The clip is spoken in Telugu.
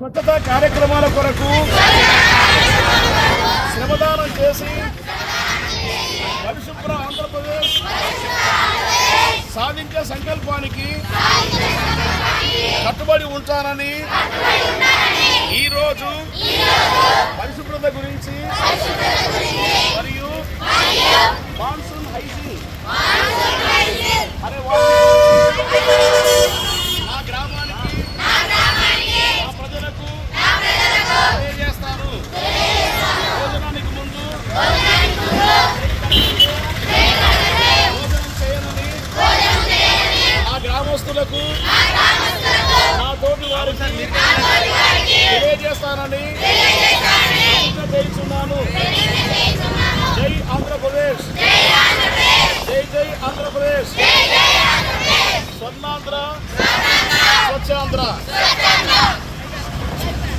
స్వచ్ఛతా కార్యక్రమాల కొరకు శ్రమదానం చేసి పరిశుభ్ర ఆంధ్రప్రదేశ్ సాధించే సంకల్పానికి కట్టుబడి ఉంటానని తెలియజేస్తానని ప్రతిజ్ఞ చేస్తున్నాను జై ఆంధ్రప్రదేశ్. జై జై ఆంధ్రప్రదేశ్. స్వర్ణాంధ్ర స్వచ్ఛాంధ్ర.